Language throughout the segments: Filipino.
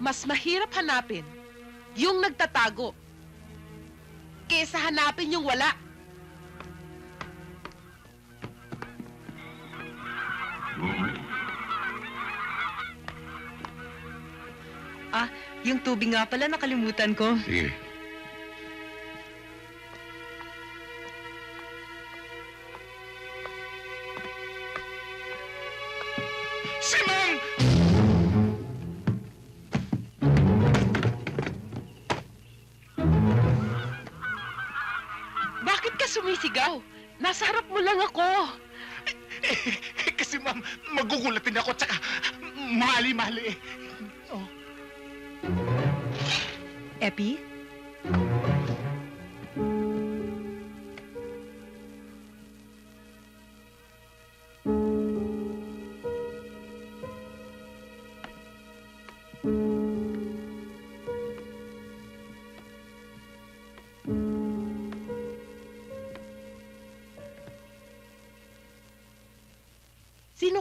Mas mahirap hanapin yung nagtatago kesa hanapin yung wala. Yung tubig nga pala, nakalimutan ko. Sige. Sumisigaw? Nasa harap mo lang ako. Eh, kasi ma'am, magugulatin ako tsaka mali-mali eh. Oh. Epi?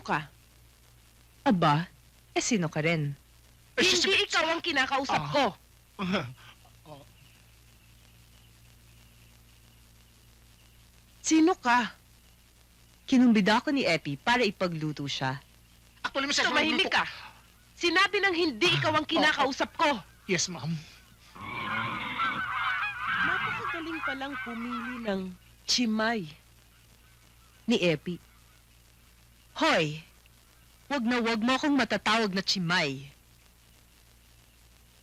Ka? Aba, eh sino ka rin? Eh, si- Hindi ikaw ang kinakausap Ah. ko. Sino ka? Kinumbida ako ni Epi para ipagluto siya. Actually, Mrs. Tumahimik ka. Sinabi ng hindi ikaw ang kinakausap ko. Yes, ma'am. Napakagaling palang pumili ng chimay. Ni Epi. Hoy! Wag na wag mo akong matatawag na chimay.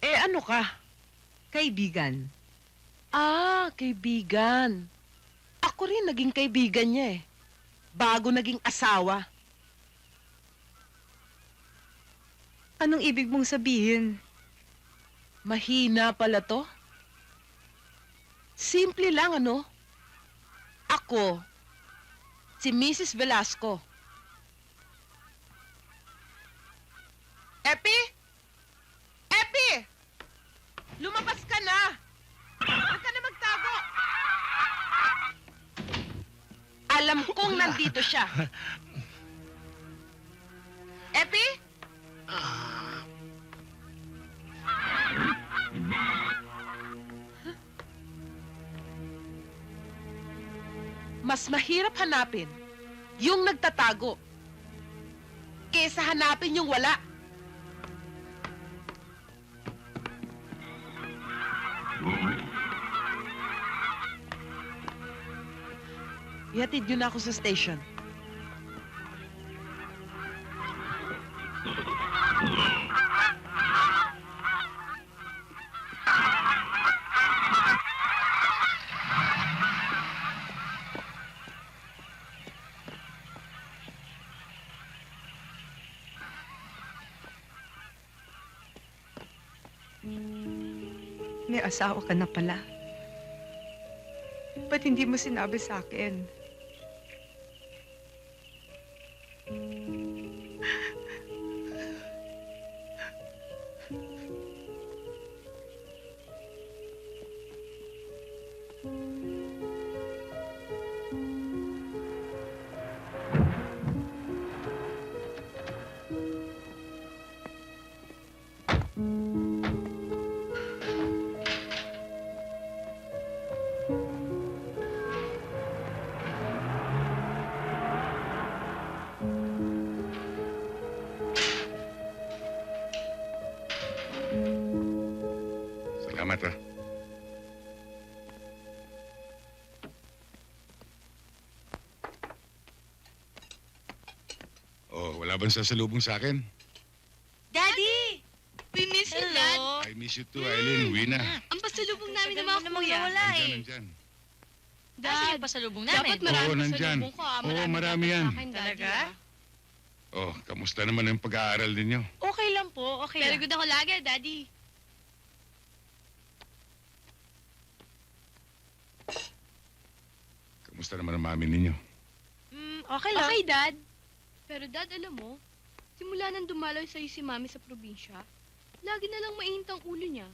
Eh ano ka? Kaibigan. Ah, kaibigan. Ako rin naging kaibigan niya eh. Bago naging asawa. Anong ibig mong sabihin? Mahina pala to. Simple lang ano. Ako, si Mrs. Velasco. Epi? Epi! Lumabas ka na! Huwag ka na magtago! Alam kong nandito siya. Epi? Mas mahirap hanapin yung nagtatago kesa hanapin yung wala. Ihatid yun ako sa station. May asawa ka na pala. Ba't hindi mo sinabi sa akin? Salamat, ah. Oh, wala bang sasalubong sa akin? Daddy! We miss you, Dad. I miss you too, Eileen. Uwi na. Ang pasalubong namin ng mga naman kuya. nawala Nandyan, eh. nandyan. Kasi yung pasalubong namin. Dapat marami Oo, nandyan. pasalubong ko. ah. Oo, Marami yan. sa akin, Daddy, Talaga? ah. Oh, kamusta naman ang pag-aaral ninyo? Okay lang po, okay Very lang. good ako lagi, Daddy. Kamusta naman ang mami ninyo? Mm, okay lang. Okay, Dad. Pero Dad, alam mo, simula nang dumalaw sa'yo si Mami sa probinsya, lagi na lang mainit ang ulo niya.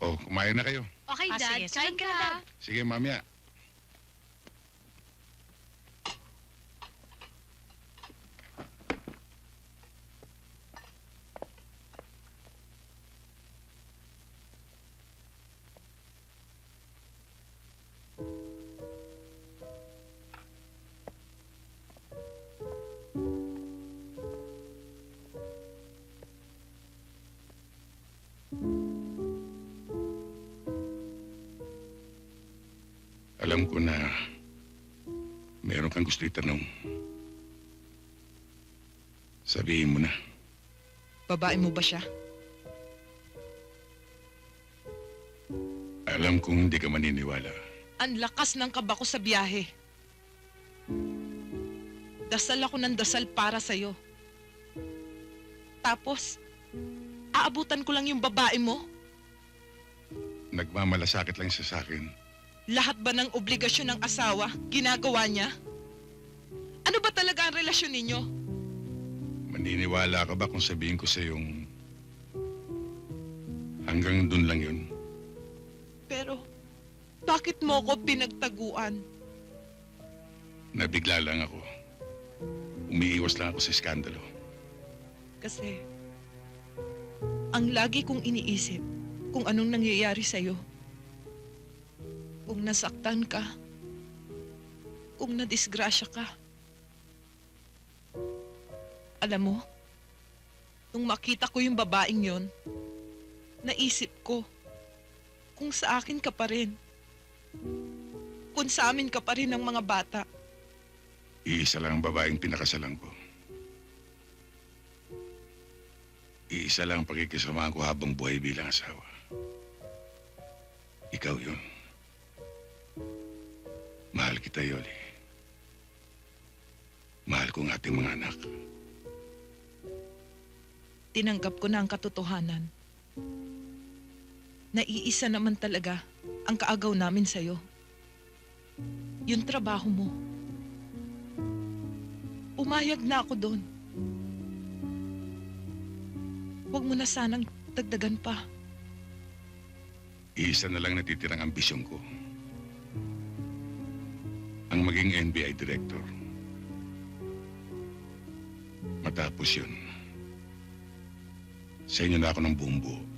Oh, kumain na kayo. Okay, Ah, Dad. sige. Kain Sunod ka ka. Dad. Sige, mamaya. Alam ko na meron kang gusto itanong. Sabihin mo na. Babae mo ba siya? Alam kong hindi ka maniniwala. Ang lakas ng kaba ko sa biyahe. Dasal ako ng dasal para sa'yo. Tapos, aabutan ko lang yung babae mo? Nagmamalasakit lang siya sa akin. Lahat ba ng obligasyon ng asawa, ginagawa niya? Ano ba talaga ang relasyon ninyo? Maniniwala ka ba kung sabihin ko sa yung hanggang dun lang yun? Pero, bakit mo ko pinagtaguan? Nabigla lang ako. Umiiwas lang ako sa iskandalo. Kasi, ang lagi kong iniisip kung anong nangyayari sa'yo. Kung nasaktan ka, kung nadisgrasya ka. Alam mo, nung makita ko yung babaeng yon, naisip ko, kung sa akin ka pa rin. Kung sa amin ka pa rin ng mga bata. Iisa lang ang babaeng pinakasalan ko. Iisa lang ang pakikisamahan ko habang buhay bilang asawa. Ikaw yun. Mahal kita, Yoli. Mahal ko ang ating mga anak. tinanggap ko na ang katotohanan. Naiisa naman talaga ang kaagaw namin sa'yo. Yung trabaho mo. Umayag na ako doon. Huwag mo na sanang dagdagan pa. Iisa na lang natitirang ambisyon ko. Ang maging NBI director. Matapos yun, sa inyo na ako ng buong buo.